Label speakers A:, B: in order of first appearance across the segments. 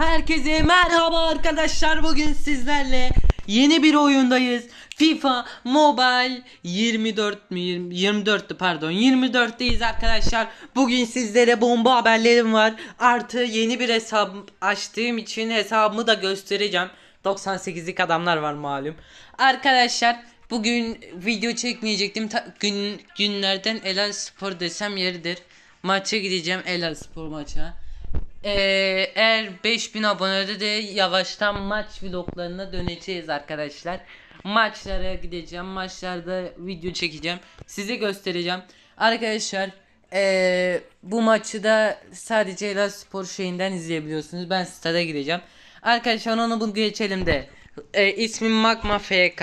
A: Herkese merhaba arkadaşlar. Bugün sizlerle yeni bir oyundayız. FIFA Mobile 24 mi 20 24'tü pardon 24'teyiz arkadaşlar. Bugün sizlere bomba haberlerim var. Artı yeni bir hesap açtığım için hesabımı da göstereceğim. 98'lik adamlar var malum. Arkadaşlar bugün video çekmeyecektim. Ta- gün günlerden Elal Spor desem yeridir. Maça gideceğim Elal Spor maça. Ee, eğer 5000 abonede de yavaştan maç vloglarına döneceğiz arkadaşlar. Maçlara gideceğim. Maçlarda video çekeceğim. Size göstereceğim. Arkadaşlar ee, bu maçı da sadece Elal Spor şeyinden izleyebiliyorsunuz. Ben stada gideceğim. Arkadaşlar onu bu geçelim de. Ee, ismim Magma FK.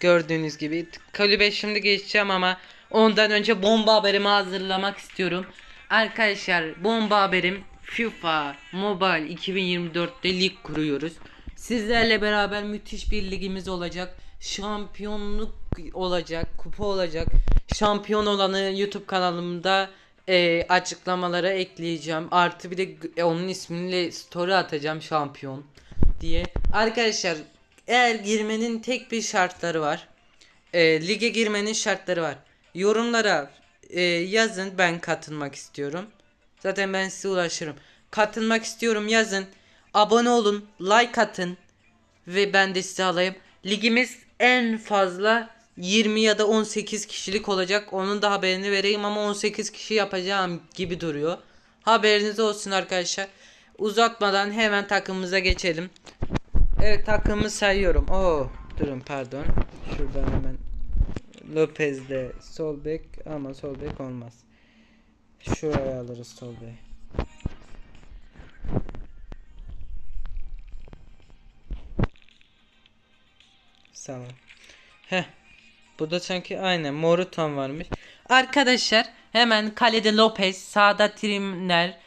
A: Gördüğünüz gibi. Kulübe şimdi geçeceğim ama ondan önce bomba haberimi hazırlamak istiyorum. Arkadaşlar bomba haberim FIFA Mobile 2024'te lig kuruyoruz. Sizlerle beraber müthiş bir ligimiz olacak. Şampiyonluk olacak, kupa olacak. Şampiyon olanı YouTube kanalımda e, açıklamalara ekleyeceğim. Artı bir de g- onun ismini story atacağım şampiyon diye. Arkadaşlar eğer girmenin tek bir şartları var. E, lige girmenin şartları var. Yorumlara e, yazın ben katılmak istiyorum. Zaten ben size ulaşırım. Katılmak istiyorum yazın. Abone olun, like atın ve ben de size alayım. Ligimiz en fazla 20 ya da 18 kişilik olacak. Onun da haberini vereyim ama 18 kişi yapacağım gibi duruyor. Haberiniz olsun arkadaşlar. Uzatmadan hemen takımımıza geçelim. Evet takımımı sayıyorum. Oo, durun pardon. Şuradan hemen Lopez'de sol bek ama sol bek olmaz. Şuraya alırız bek. Tamam. Heh. Bu da sanki aynen Morutan varmış. Arkadaşlar hemen kalede Lopez, sağda Trimler,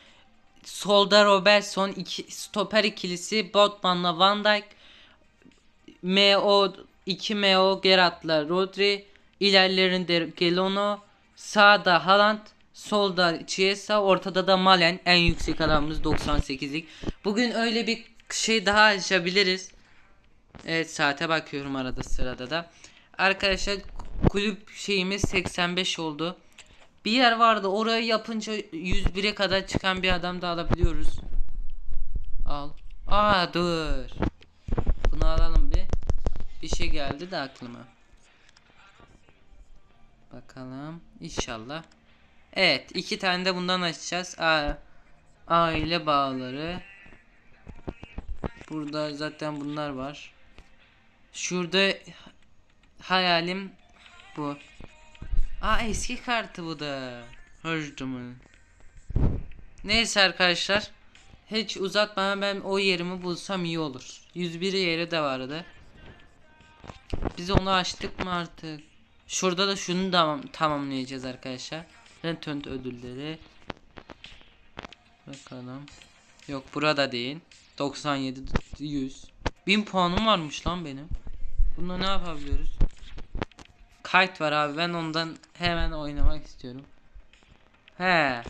A: solda Robertson, iki, stoper ikilisi Botman'la Van Dijk, MO 2 MO Gerrard'la Rodri, ilerlerinde Gelono, sağda Haaland, solda Chiesa, ortada da Malen en yüksek adamımız 98'lik. Bugün öyle bir şey daha açabiliriz. Evet saate bakıyorum arada sırada da. Arkadaşlar kulüp şeyimiz 85 oldu. Bir yer vardı orayı yapınca 101'e kadar çıkan bir adam da alabiliyoruz. Al. Aa dur. Bunu alalım bir. Bir şey geldi de aklıma. Bakalım. İnşallah. Evet. iki tane de bundan açacağız. Aile bağları. Burada zaten bunlar var. Şurada hayalim bu. Aa eski kartı bu da. Hırcımın. Neyse arkadaşlar. Hiç uzatmadan ben o yerimi bulsam iyi olur. 101 yeri de vardı. Biz onu açtık mı artık? Şurada da şunu tamam tamamlayacağız arkadaşlar. Rentönt ödülleri. Bakalım. Yok burada değil. 97 100. 1000 puanım varmış lan benim. Bunda ne yapabiliyoruz? Kayıt var abi ben ondan hemen oynamak istiyorum. He.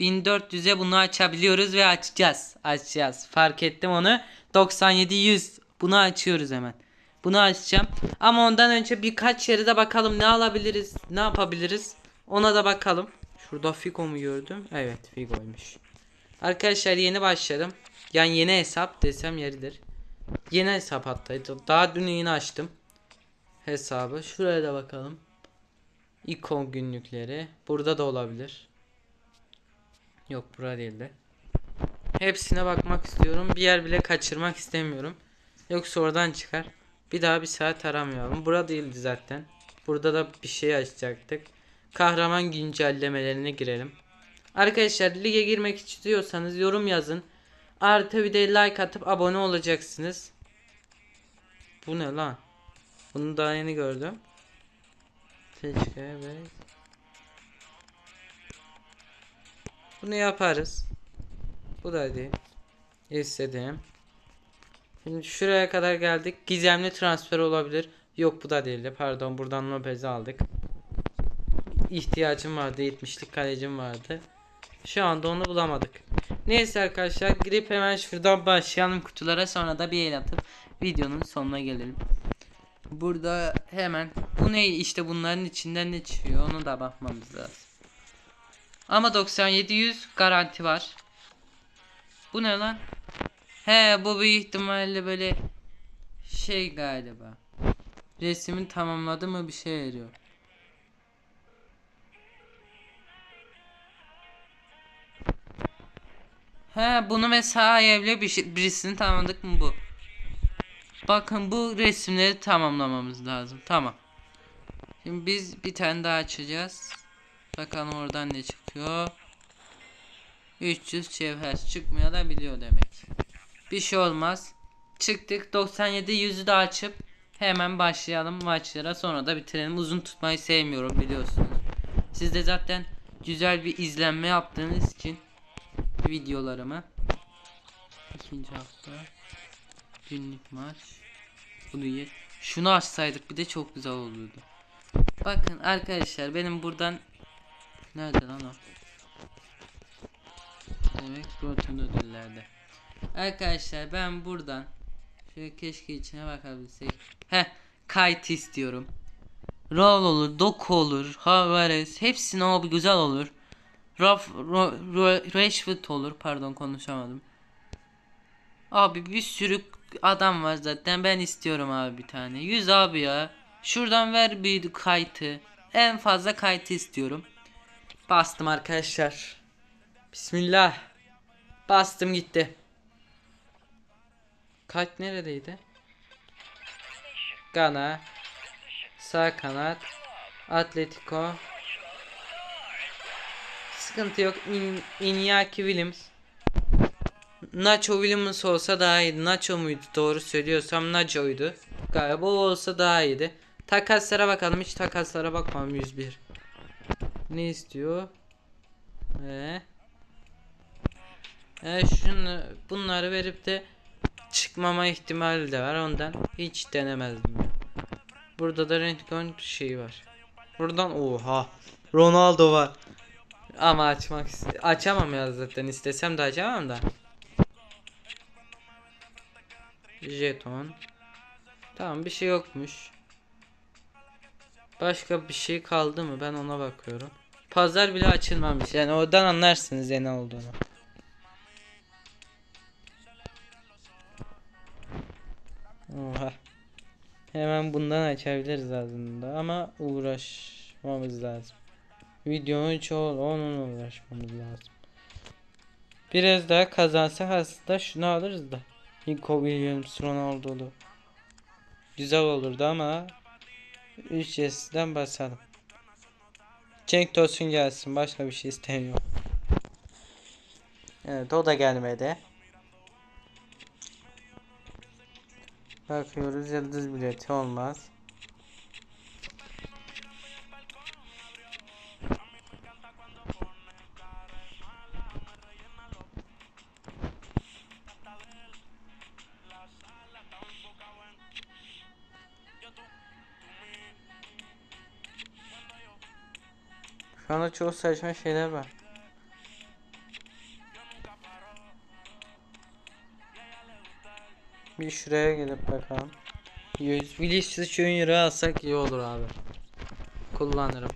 A: 1400'e bunu açabiliyoruz ve açacağız. Açacağız. Fark ettim onu. 97 100. Bunu açıyoruz hemen. Bunu açacağım. Ama ondan önce birkaç yere de bakalım ne alabiliriz, ne yapabiliriz. Ona da bakalım. Şurada Figo mu gördüm? Evet, Figo'ymuş. Arkadaşlar yeni başladım. Yani yeni hesap desem yeridir. Yeni hesap hatta. Daha dün yeni açtım. Hesabı. Şuraya da bakalım. İkon günlükleri. Burada da olabilir. Yok burada değildi. Hepsine bakmak istiyorum. Bir yer bile kaçırmak istemiyorum. Yoksa oradan çıkar. Bir daha bir saat aramayalım. Burada değildi zaten. Burada da bir şey açacaktık. Kahraman güncellemelerine girelim. Arkadaşlar lige girmek istiyorsanız yorum yazın. Artı bir de like atıp abone olacaksınız. Bu ne lan? Bunu daha yeni gördüm. Keşke evet. Bunu yaparız. Bu da değil. İstedim. Şimdi şuraya kadar geldik. Gizemli transfer olabilir. Yok bu da değildi. Pardon buradan Lopez'i aldık. İhtiyacım vardı. 70'lik kalecim vardı. Şu anda onu bulamadık. Neyse arkadaşlar girip hemen şuradan başlayalım kutulara sonra da bir el atıp videonun sonuna gelelim. Burada hemen bu ne işte bunların içinden ne çıkıyor onu da bakmamız lazım. Ama 97 100 garanti var. Bu ne lan? He bu büyük ihtimalle böyle şey galiba. Resmin tamamladı mı bir şey veriyor. He bunu mesela evle bir şey, birisini tamamladık mı bu? Bakın bu resimleri tamamlamamız lazım. Tamam. Şimdi biz bir tane daha açacağız. Bakalım oradan ne çıkıyor. 300 cevher çıkmıyor da biliyor demek. Bir şey olmaz. Çıktık 97 yüzü de açıp hemen başlayalım maçlara sonra da bitirelim. Uzun tutmayı sevmiyorum biliyorsunuz. Siz de zaten güzel bir izlenme yaptığınız için videolarımı ikinci hafta günlük maç bunu ye. Şunu açsaydık bir de çok güzel olurdu. Bakın arkadaşlar benim buradan nerede lan o? Demek proton ödüllerde. Arkadaşlar ben buradan şöyle keşke içine bakabilsek. Heh kayıt istiyorum. Roll olur, Doku olur, Havares hepsine o güzel olur. Raf, ro, ro, Rashford olur pardon konuşamadım. Abi bir sürü adam var zaten ben istiyorum abi bir tane. 100 abi ya. Şuradan ver bir kayıtı. En fazla kayıtı istiyorum. Bastım arkadaşlar. Bismillah. Bastım gitti. Kayıt neredeydi? Gana. Sağ kanat. Atletico. Sıkıntı yok. İn, Iñaki Williams. Nacho Williams olsa daha iyiydi. Nacho muydu? Doğru söylüyorsam Nacho'ydu. Galiba o olsa daha iyiydi. Takaslara bakalım. Hiç takaslara bakmam 101. Ne istiyor? Ee, ee şunu bunları verip de çıkmama ihtimali de var ondan hiç denemezdim ya. Burada da Rentgen şeyi var. Buradan oha Ronaldo var. Ama açmak açamam ya zaten istesem de açamam da. Jeton. Tamam bir şey yokmuş. Başka bir şey kaldı mı? Ben ona bakıyorum. Pazar bile açılmamış. Yani oradan anlarsınız ne olduğunu. Oha. Hemen bundan açabiliriz aslında ama uğraşmamız lazım. Videonun çoğu onun uğraşmamız lazım. Biraz daha kazansak aslında şunu alırız da. Nico Williams, Ronaldo'lu. Güzel olurdu ama 3 Yes'den basalım. Cenk Tosun gelsin. Başka bir şey istemiyorum. Evet o da gelmedi. Bakıyoruz yıldız bileti olmaz. Şu anda çok saçma şeyler var. Bir şuraya gelip bakalım. 100 Vinicius Junior'ı alsak iyi olur abi. Kullanırım.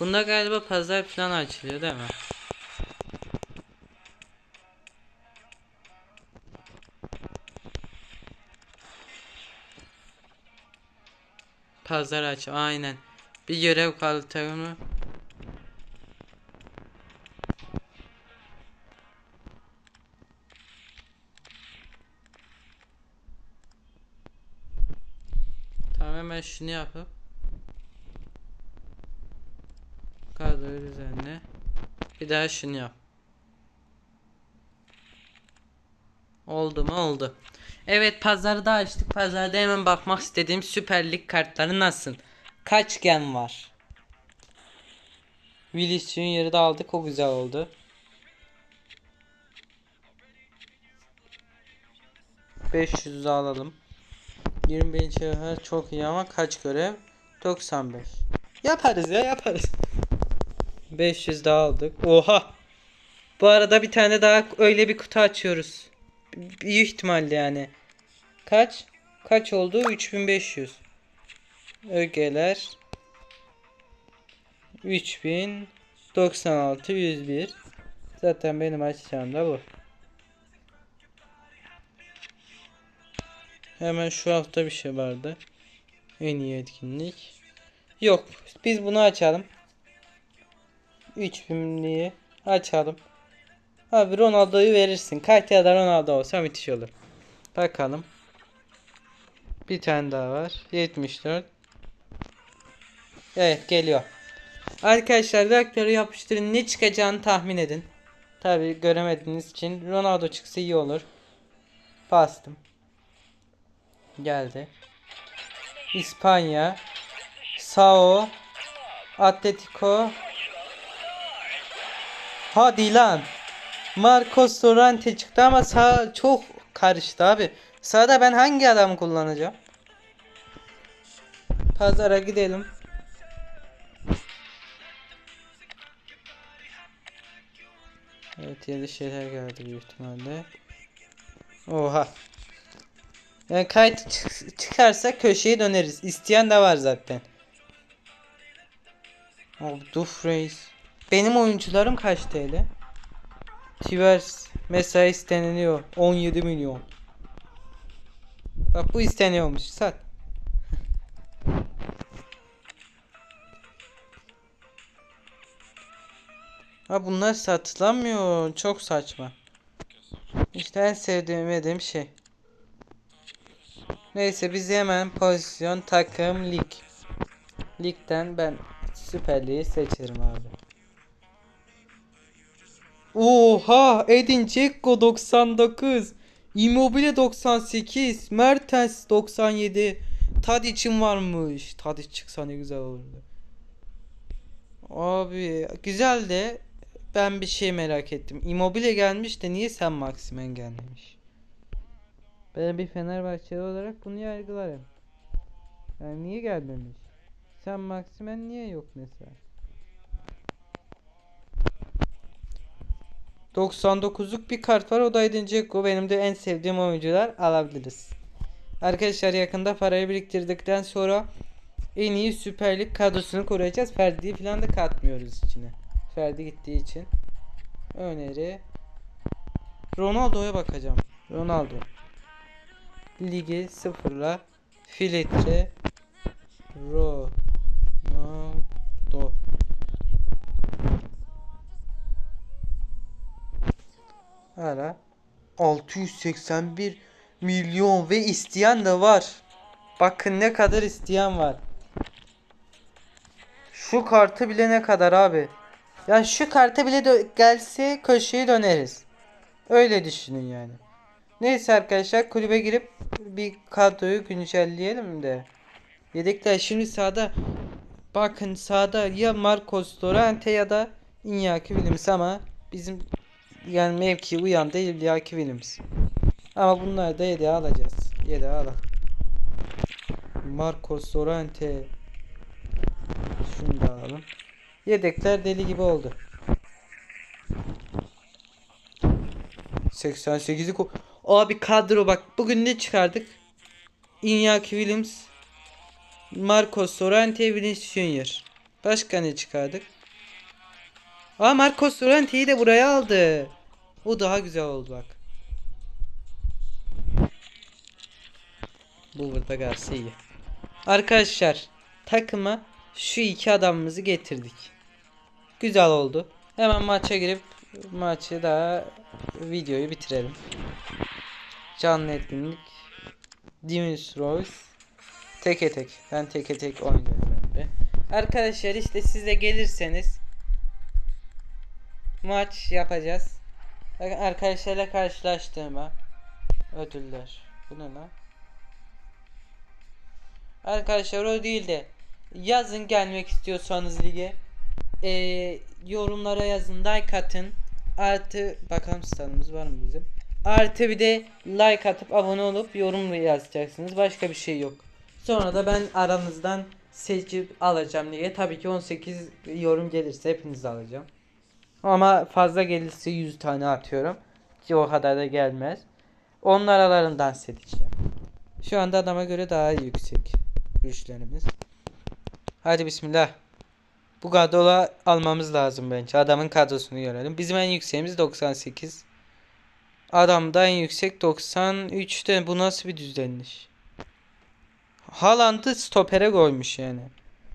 A: Bunda galiba pazar falan açılıyor değil mi? Pazar aç aynen. Bir görev kaldı takımı. Tamam hemen şunu yapıp kadroyu düzenle. Bir daha şunu yap. Oldu mu? Oldu. Evet pazarı da açtık. Pazarda hemen bakmak istediğim Süper Lig kartları nasıl? Kaç gen var? Willis Junior'ı da aldık. O güzel oldu. ...500 alalım. 25 cevher çok iyi ama kaç görev? 95. Yaparız ya yaparız. 500 daha aldık. Oha. Bu arada bir tane daha öyle bir kutu açıyoruz. Büyük ihtimalle yani. Kaç? Kaç oldu? 3500. Ögeler. 3096 101. Zaten benim açacağım da bu. Hemen şu hafta bir şey vardı. En iyi etkinlik. Yok. Biz bunu açalım. 3000'liği açalım. Abi Ronaldo'yu verirsin. Kaç ya da Ronaldo olsa müthiş olur. Bakalım. Bir tane daha var. 74. Evet geliyor. Arkadaşlar reaktörü yapıştırın. Ne çıkacağını tahmin edin. Tabi göremediğiniz için Ronaldo çıksa iyi olur. Bastım. Geldi. İspanya. Sao. Atletico. Hadi lan. Marcos Sorante çıktı ama sağ çok karıştı abi. Sağda ben hangi adamı kullanacağım? Pazara gidelim. Evet yeni şeyler geldi büyük ihtimalle. Oha. Yani kayıt çık- çıkarsa köşeye döneriz. İsteyen de var zaten. Abi Dufreis. Benim oyuncularım kaç TL? Tivers mesela isteniliyor 17 milyon. Bak bu isteniyormuş sat. Ha bunlar satılamıyor. Çok saçma. İşte en sevdiğim şey. Neyse biz hemen pozisyon takım lig. Ligden ben Süper Lig'i seçerim abi. Oha Edin Dzeko 99 Immobile 98 Mertens 97 Tadic'in varmış. Tadic çıksa ne güzel olurdu. Abi güzel de ben bir şey merak ettim. Immobile gelmiş de niye sen Maximen gelmemiş? Ben bir Fenerbahçeli olarak bunu yargılarım. Yani niye gelmemiş? Sen Maximen niye yok mesela 99'luk bir kart var. O da Edin Dzeko. Benim de en sevdiğim oyuncular alabiliriz. Arkadaşlar yakında parayı biriktirdikten sonra en iyi Süper Lig kadrosunu kuracağız. Ferdi'yi falan da katmıyoruz içine. Ferdi gittiği için. Öneri. Ronaldo'ya bakacağım. Ronaldo. Ligi sıfırla. Filtre. Ronaldo. Ara. 681 milyon ve isteyen de var. Bakın ne kadar isteyen var. Şu kartı bile ne kadar abi. Yani şu kartı bile gelse köşeye döneriz. Öyle düşünün yani. Neyse arkadaşlar kulübe girip bir kadroyu güncelleyelim de. Yedekler şimdi sağda bakın sağda ya Marcos Llorente ya da Iñaki Williams ama bizim yani mevki uyan değil Iñaki Williams. Ama bunları da yedeğe alacağız. Yedeğe alalım. Marcos Llorente şunu da alalım. Yedekler deli gibi oldu. 88'i ko- Abi kadro bak bugün ne çıkardık? Iñaki Williams Marcos Llorente Vinicius Junior. Başka ne çıkardık? Aa Marcos Llorente'yi de buraya aldı. O daha güzel oldu bak. Bu burada iyi. Arkadaşlar takıma şu iki adamımızı getirdik. Güzel oldu. Hemen maça girip maçı daha videoyu bitirelim. Canlı etkinlik. Dimus Royce. Teke tek. Ben teke tek oynuyorum. Arkadaşlar işte siz de gelirseniz maç yapacağız. Bakın Arkadaşlarla karşılaştırma ödüller. Bu ne lan? Arkadaşlar o değil de yazın gelmek istiyorsanız lige Ee, yorumlara yazın like atın artı bakalım standımız var mı bizim artı bir de like atıp abone olup yorum yazacaksınız başka bir şey yok sonra da ben aranızdan seçip alacağım diye. Tabii ki 18 yorum gelirse hepinizi alacağım. Ama fazla gelirse 100 tane atıyorum. Ki o kadar da gelmez. Onun aralarından seçeceğim. Şu anda adama göre daha yüksek güçlerimiz. Hadi bismillah. Bu kadrola almamız lazım bence. Adamın kadrosunu görelim. Bizim en yükseğimiz 98. Adamda en yüksek 93'te. Bu nasıl bir düzenliş? Haaland'ı stopere koymuş yani.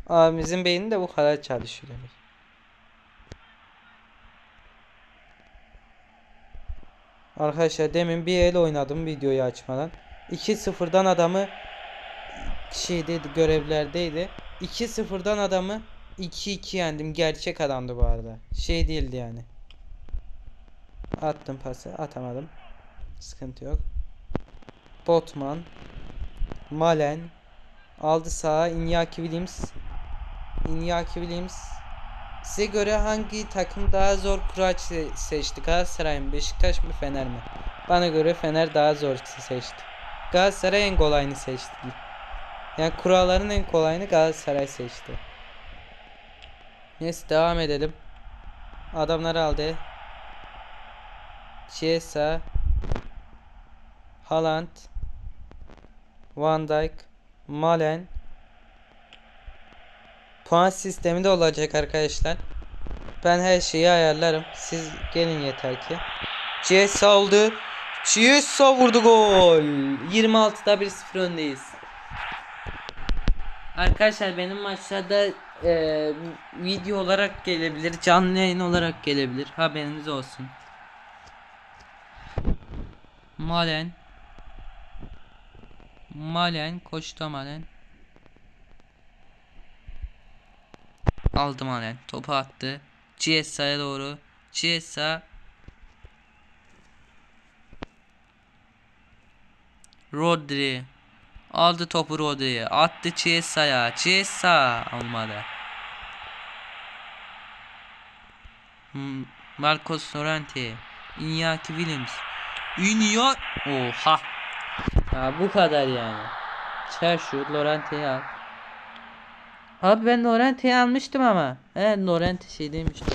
A: Abimizin beyni de bu kadar çalışıyor demek. Arkadaşlar demin bir el oynadım videoyu açmadan. 2-0'dan adamı şeydeydi görevlerdeydi. 2-0'dan adamı 2-2 yendim. Gerçek adamdı bu arada. Şey değildi yani. Attım pası. Atamadım. Sıkıntı yok. Botman. Malen. Aldı sağa. Iñaki Williams. Iñaki Williams. Size göre hangi takım daha zor kura se- seçti? Galatasaray mı? Beşiktaş mı? Fener mi? Bana göre Fener daha zor seçti. Galatasaray en kolayını seçti. Yani kuralların en kolayını Galatasaray seçti. Neyse devam edelim. Adamlar aldı. Chiesa Haaland Van Dijk Malen Puan sistemi de olacak arkadaşlar. Ben her şeyi ayarlarım. Siz gelin yeter ki. Chiesa oldu. Chiesa vurdu gol. 26'da 1-0 öndeyiz. Arkadaşlar benim maçlarda e, video olarak gelebilir, canlı yayın olarak gelebilir. Haberiniz olsun. Malen Malen koştu Malen Aldı Malen topu attı. Chiesa'ya doğru. Chiesa. Rodri. Aldı topu Rodri'ye. Attı Chiesa'ya. Chiesa olmadı Marcos Llorente. Iñaki Williams. Iñya Oha. Ya bu kadar yani. Çer şu Llorente'yi al Abi ben Llorente'yi almıştım ama He Llorente şey demiştim.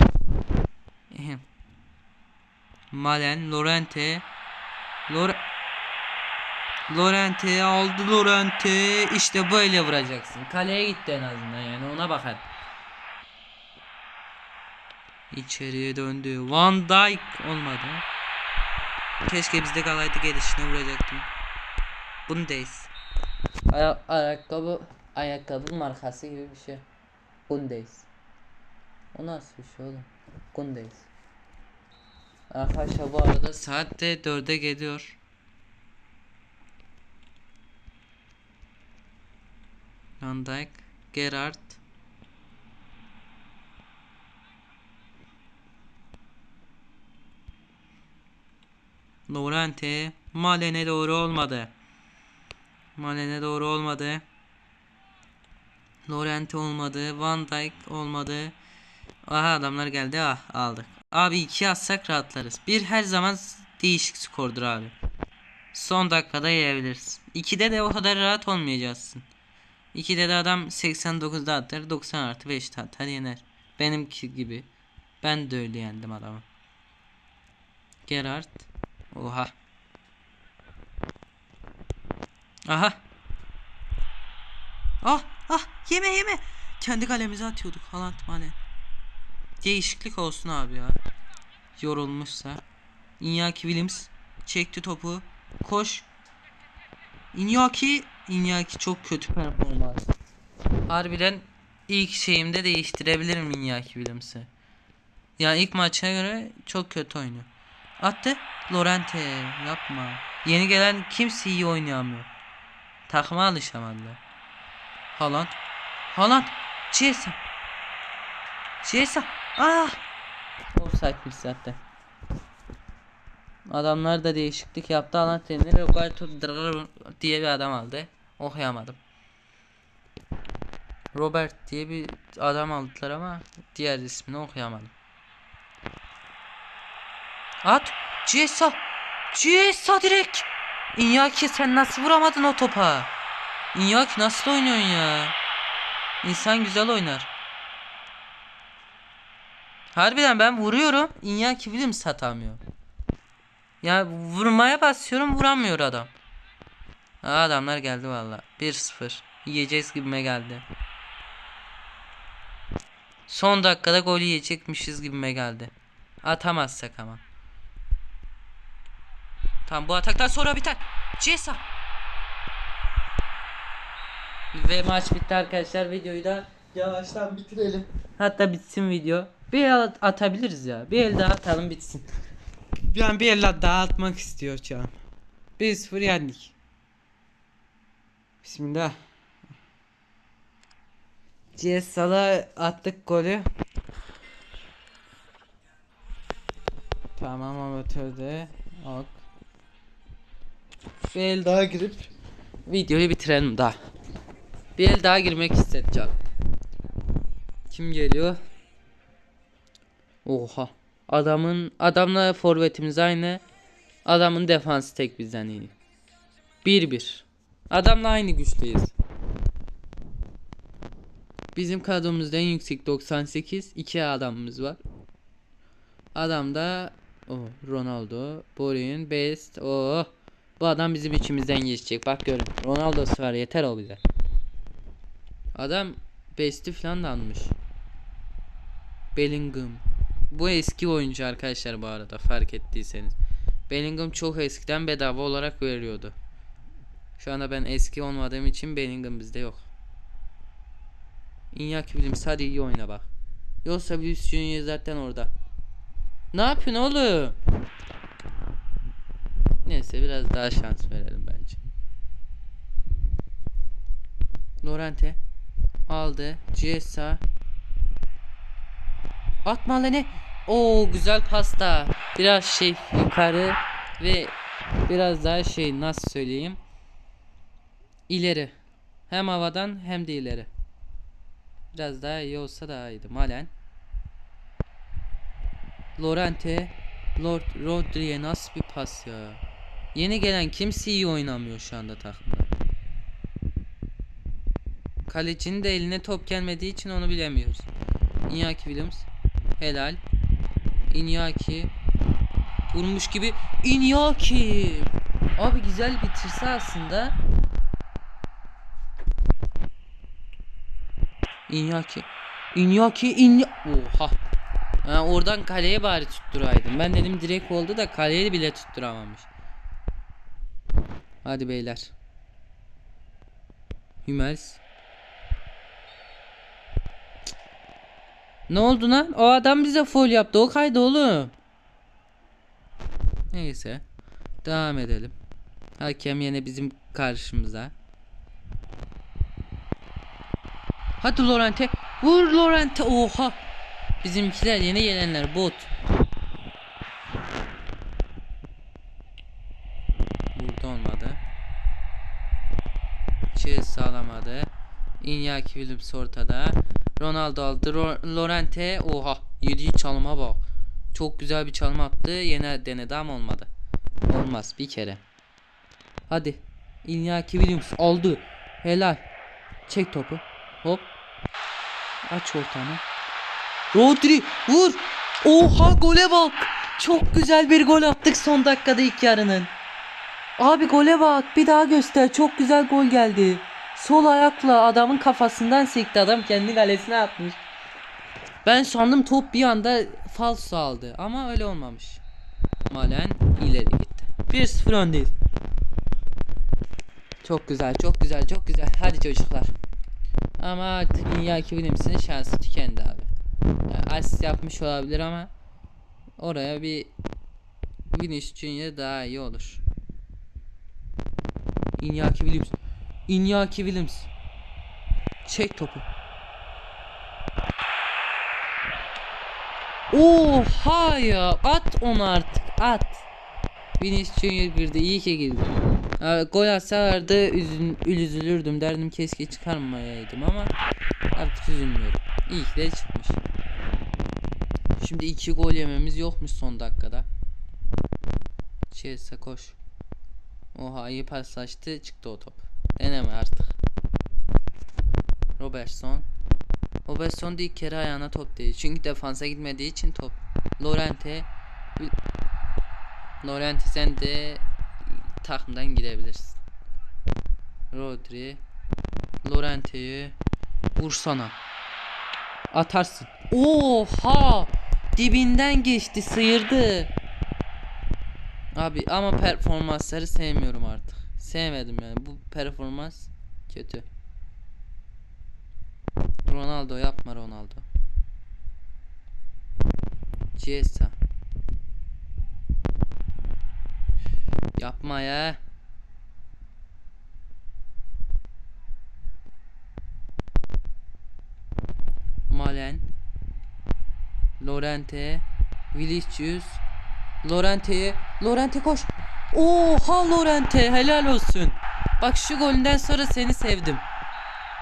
A: Malen Llorente Lor Llorente aldı Llorente işte böyle vuracaksın kaleye gitti en azından yani ona bakar İçeriye döndü Van Dijk olmadı Keşke bizde kalaydı gelişine vuracaktım. Bundes. Aya ayakkabı ayakkabı markası gibi bir şey. Bundes. O nasıl bir şey oğlum? Bundes. Arkadaşlar bu arada saat de 4'e geliyor. Van Dijk, Gerrard. Llorente Malen'e doğru olmadı. Malen'e doğru olmadı. Llorente olmadı. Van Dijk olmadı. Aha adamlar geldi. Ah aldık. Abi iki atsak rahatlarız. Bir her zaman değişik skordur abi. Son dakikada yiyebiliriz. İkide de o kadar rahat olmayacaksın. İkide de adam 89'da atar 90 artı 5 atar yener. Benimki gibi. Ben de öyle yendim adamı. Gerard. Oha. Aha. Ah ah yeme yeme. Kendi kalemize atıyorduk Haaland Mane. Değişiklik olsun abi ya. Yorulmuşsa. Iñaki Williams çekti topu. Koş. Iñaki Iñaki çok kötü performans. Harbiden ilk şeyimde değiştirebilirim Iñaki Williams'ı. Ya ilk maçına göre çok kötü oynuyor. Attı. Lorente yapma. Yeni gelen kimse iyi oynayamıyor. Takıma alışamadılar. Haaland. Haaland. Chiesa. Chiesa. Ah. Offside'miş zaten. Adamlar da değişiklik yaptı. Haaland denir. Roberto diye bir adam aldı. Okuyamadım. Robert diye bir adam aldılar ama diğer ismini okuyamadım. At. Ciesa. Ciesa direkt. Iñaki sen nasıl vuramadın o topa? Iñaki nasıl oynuyorsun ya? İnsan güzel oynar. Harbiden ben vuruyorum. İnyaki Williams satamıyor. Ya vurmaya basıyorum vuramıyor adam. Aa, adamlar geldi valla. 1-0. Yiyeceğiz gibime geldi. Son dakikada gol yiyecekmişiz gibime geldi. Atamazsak ama. Tamam bu ataktan sonra biter. Cesa. Ve maç bitti arkadaşlar. Videoyu da yavaştan bitirelim. Hatta bitsin video. Bir el at- atabiliriz ya. Bir el daha atalım bitsin. Yani bir el daha atmak istiyor şu an. 1-0 yendik. Bismillah. Cesala attık golü. Tamam amatörde. Ok. Bir el daha girip videoyu bitirelim daha. Bir el daha girmek can. Kim geliyor? Oha. Adamın adamla forvetimiz aynı. Adamın defansı tek bizden iyi. 1-1. Adamla aynı güçteyiz. Bizim kadromuzda en yüksek 98. iki adamımız var. Adam da o Ronaldo, Borin, Best. Oh. Bu adam bizim içimizden geçecek. Bak görün. Ronaldo'su var yeter o bize. Adam Best'i falan da almış. Bellingham. Bu eski oyuncu arkadaşlar bu arada fark ettiyseniz. Bellingham çok eskiden bedava olarak veriyordu. Şu anda ben eski olmadığım için Bellingham bizde yok. İnyak bilim hadi iyi oyna bak. Yoksa Vinicius Junior zaten orada. Ne yapıyorsun oğlum? Neyse biraz daha şans verelim bence. Lorente aldı. Ciesa Atma ne? Oo güzel pasta. Biraz şey yukarı ve biraz daha şey nasıl söyleyeyim? İleri. Hem havadan hem de ileri. Biraz daha iyi olsa daha iyiydi. Malen. Lorente. Lord Rodri'ye nasıl bir pas ya? Yeni gelen kimse iyi oynamıyor şu anda takımda. Kalecinin de eline top gelmediği için onu bilemiyoruz. Iñaki Williams. Helal. Iñaki. Vurmuş gibi. Iñaki. Abi güzel bitirse aslında. Iñaki. Iñaki. Iñaki. Oha. Ha, oradan kaleye bari tutturaydım. Ben dedim direkt oldu da kaleye bile tutturamamış. Hadi beyler. Hümels. Ne oldu lan? O adam bize foul yaptı. O kaydı oğlum. Neyse. Devam edelim. Hakem yine bizim karşımıza. Hadi Lorente. Vur Lorente. Oha. Bizimkiler yeni gelenler bot. Burada olmadı. Chelsea sağlamadı. Iñaki Williams ortada. Ronaldo aldı. Ro- Lorente oha yediği çalıma bak. Çok güzel bir çalım attı. Yine denedi ama olmadı. Olmaz bir kere. Hadi. Iñaki Williams aldı. Helal. Çek topu. Hop. Aç ortanı. Rodri vur. Oha gole bak. Çok güzel bir gol attık son dakikada ilk yarının. Abi gole bak. Bir daha göster. Çok güzel gol geldi. Sol ayakla adamın kafasından sekti. Adam kendi kalesine atmış. Ben sandım top bir anda falso aldı. Ama öyle olmamış. Malen ileri gitti. 1-0 öndeyiz. Çok güzel, çok güzel, çok güzel. Hadi çocuklar. Ama artık Williams'in şansı tükendi abi. Yani asist yapmış olabilir ama oraya bir Vinicius Junior daha iyi olur. Iñaki Williams. Iñaki Williams. Çek topu. Oha ya at onu artık at. Vinicius Junior girdi iyi ki girdi. Abi, gol atsalardı üzün, üzülürdüm derdim keşke çıkarmayaydım ama artık üzülmüyorum. İyi ki de çıkmış. Şimdi iki gol yememiz yokmuş son dakikada. Chelsea koş. Oha iyi paslaştı çıktı o top. Deneme artık. Robertson. Obeson da ilk kere ayağına top değil. Çünkü defansa gitmediği için top. Lorente Lorente sen de takımdan gidebilirsin. Rodri Lorente'yi vursana. Atarsın. Oha! Dibinden geçti, sıyırdı. Abi ama performansları sevmiyorum artık. Sevmedim yani. Bu performans kötü. Ronaldo yapma Ronaldo. Ciesa. Yapma ya. Malen. Lorente. Vinicius. Lorente'ye. Lorente koş. Oha Lorente helal olsun. Bak şu golünden sonra seni sevdim.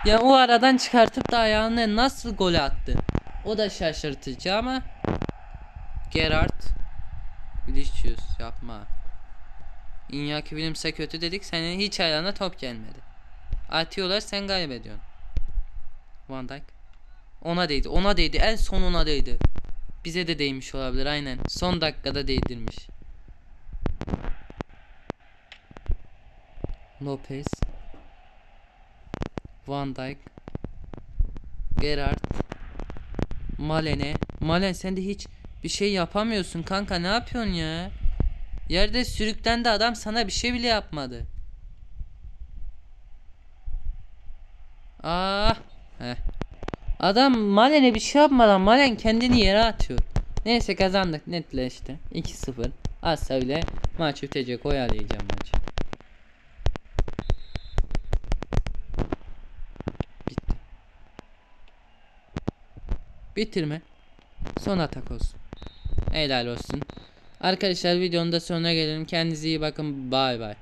A: Ya o aradan çıkartıp da ayağını nasıl gol attı? O da şaşırtıcı ama Gerard Vinicius yapma. Iñaki Williams'e kötü dedik senin hiç ayağına top gelmedi. Atıyorlar sen kaybediyorsun. Van Dijk. Ona değdi ona değdi en son ona değdi. Bize de değmiş olabilir aynen. Son dakikada değdirmiş. Lopez. Van Dijk. Gerard. Malene. Malen sen de hiç bir şey yapamıyorsun kanka ne yapıyorsun ya? Yerde sürüklendi adam sana bir şey bile yapmadı. Ah. Adam Malen'e bir şey yapmadan Malen kendini yere atıyor. Neyse kazandık netleşti. 2-0. Az öyle maç bitecek oyalayacağım maçı. Bitirme. Son atak olsun. Helal olsun. Arkadaşlar videonun da sonuna gelelim. Kendinize iyi bakın. Bay bay.